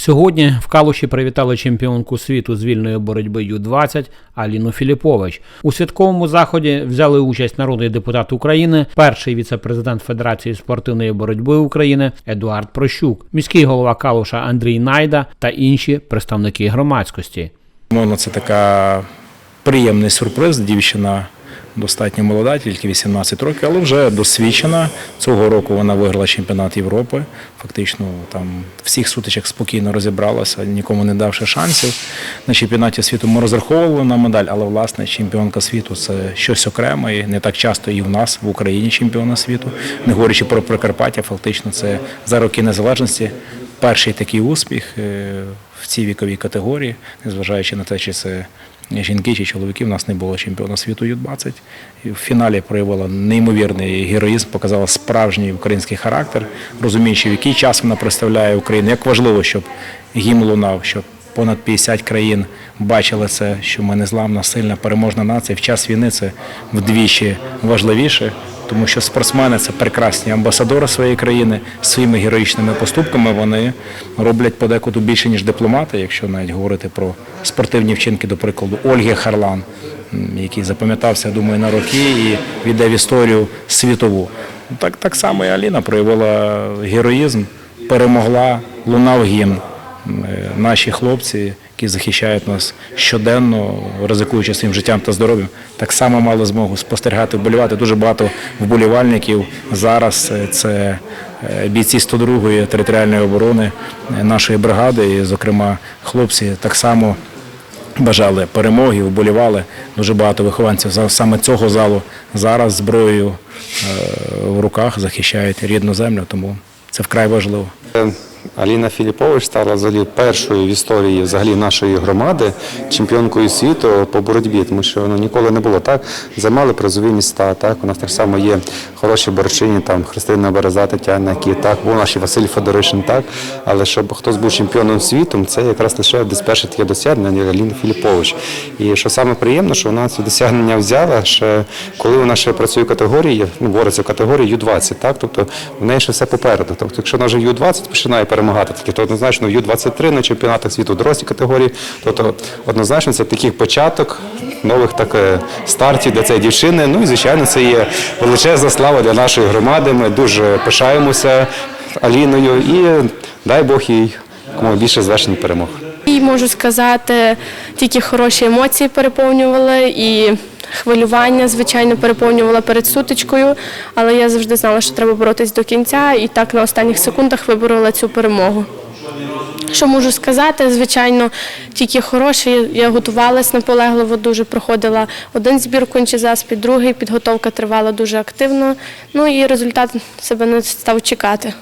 Сьогодні в Калуші привітали чемпіонку світу з вільної боротьби Ю-20 Аліну Філіпович. У святковому заході взяли участь народний депутат України, перший віце-президент Федерації спортивної боротьби України Едуард Прощук, міський голова Калуша Андрій Найда та інші представники громадськості. Безумовно, це така приємний сюрприз. Дівчина достатньо молода, тільки 18 років, але вже досвідчена. Цього року вона виграла чемпіонат Європи. Фактично там всіх сутичок спокійно розібралася, нікому не давши шансів. На чемпіонаті світу ми розраховували на медаль, але власне чемпіонка світу це щось окреме. І не так часто і в нас в Україні чемпіона світу. Не говорячи про Прикарпаття, фактично це за роки незалежності. Перший такий успіх е, в цій віковій категорії, незважаючи на те, чи це жінки чи чоловіки, в нас не було чемпіона світу Ю-20. В фіналі проявила неймовірний героїзм, показала справжній український характер, розуміючи, в який час вона представляє Україну. Як важливо, щоб гімн лунав, щоб понад 50 країн бачили це, що ми незламна, сильна, переможна нація. В час війни це вдвічі важливіше. Тому що спортсмени це прекрасні амбасадори своєї країни своїми героїчними поступками. Вони роблять подекуди більше ніж дипломати, якщо навіть говорити про спортивні вчинки, до прикладу, Ольги Харлан, який запам'ятався, думаю, на роки і війде в історію світову. Так, так само і Аліна проявила героїзм, перемогла, лунав гімн. Е, Наші хлопці, які захищають нас щоденно, ризикуючи своїм життям та здоров'ям, так само мали змогу спостерігати, вболівати. Дуже багато вболівальників зараз е, це е, бійці 102-ї територіальної оборони нашої бригади, і, зокрема, хлопці так само бажали перемоги, вболівали. Дуже багато вихованців саме цього залу зараз зброєю в руках захищають рідну землю, тому це вкрай важливо. Аліна Філіпович стала взагалі першою в історії взагалі нашої громади чемпіонкою світу по боротьбі, тому що ну, ніколи не було так. Займали призові міста. Так нас так само є хороші борчині, там Христина Береза, Тетяна, які так був наш Василь Федоришин, так. Але щоб хтось був чемпіоном світу, це якраз лише десь перше таке досягнення Аліни Філіпович. І що саме приємно, що вона ці досягнення взяла ще коли вона ще працює в категорії, ну бореться в категорії Ю-20, так тобто в неї ще все попереду. Тобто, якщо вона вже Ю-20 починає перемагати, таки, то однозначно в Ю-23 на чемпіонатах світу в дорослій категорії, тобто однозначно це такий початок нових так е, стартів для цієї дівчини. Ну і звичайно, це є величезна слава для нашої громади. Ми дуже пишаємося Аліною і дай Бог їй якомога більше звершень перемог. І можу сказати, тільки хороші емоції переповнювали і хвилювання, звичайно, переповнювала перед сутичкою, але я завжди знала, що треба боротись до кінця, і так на останніх секундах виборола цю перемогу. Що можу сказати? Звичайно, тільки хороше. Я- готувалась наполегливо, дуже проходила один збір кончезаспід, другий підготовка тривала дуже активно. Ну і результат себе не став чекати.